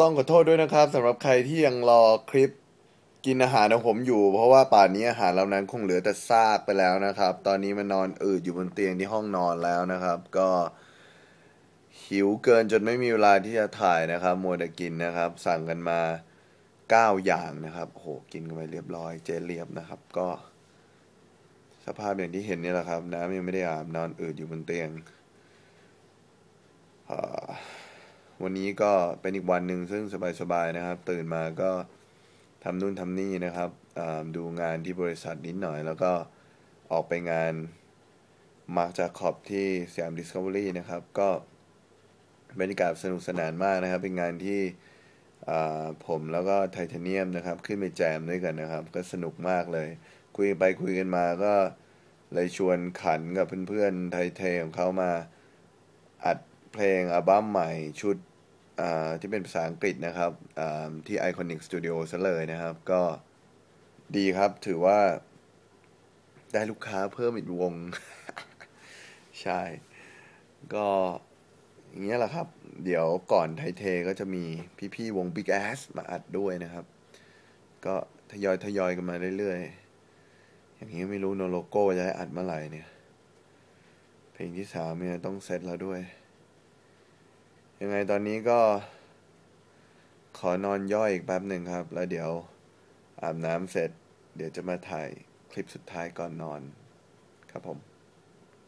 ต้องขอโทษด้วยนะครับสำหรับใครที่ยังรอคลิปกินอาหารของผมอยู่ เพราะว่าป่านนี้อาหารเหล่านั้นคงเหลือแต่ซากไปแล้วนะครับ ตอนนี้มันนอนอืดอยู่บนเตียงที่ห้องนอนแล้วนะครับ ก็หิวเกินจนไม่มีเวลาที่จะถ่ายนะครับมัวแต่กินนะครับ สั่งกันมาเก้าอย่างนะครับโอ้โหกินกันไปเรียบร้อยเจเรียบนะครับ ก็ สภาพอย่างที่เห็นนี่แหละครับ น้ำยังไม่ได้อาบนอนอืดอยู่บนเตียงอ่า วันนี้ก็เป็นอีกวันหนึ่งซึ่งสบายๆนะครับ ตื่นมาก็ทำนู่นทำนี่นะครับดูงานที่บริษัทนิดหน่อย แล้วก็ออกไปงานมาร์กจากขอบที่สยามดิสคัฟเวอรี่นะครับ ก็บรรยากาศสนุกสนานมากนะครับ เป็นงานที่ผมแล้วก็ไทเทเนียมนะครับ ขึ้นไปแจมด้วยกันนะครับ ก็สนุกมากเลย คุยไปคุยกันมาก็เลยชวนขันกับเพื่อนๆไทเทของเขามาอัดเพลงอัลบั้มใหม่ชุด ที่เป็นภาษาอังกฤษนะครับที่ Iconic Studio ซะเลยนะครับ ก็ดีครับถือว่าได้ลูกค้าเพิ่มอีกวง ใช่ ก็อย่างเงี้ยแหละครับ เดี๋ยวก่อนไทเทก็จะมีพี่ๆวง Big Ass มาอัดด้วยนะครับ ก็ทยอยทยอยกันมาเรื่อยๆ อย่างนี้ไม่รู้โนโลโก้จะได้อัดเมื่อไหร่เนี่ย เพลงที่สามเนี่ยต้องเซตแล้วด้วย ยังไงตอนนี้ก็ขอนอนย่อยอีกแป๊บหนึ่งครับ แล้วเดี๋ยวอาบน้ำเสร็จ เดี๋ยวจะมาถ่ายคลิปสุดท้ายก่อนนอนครับผม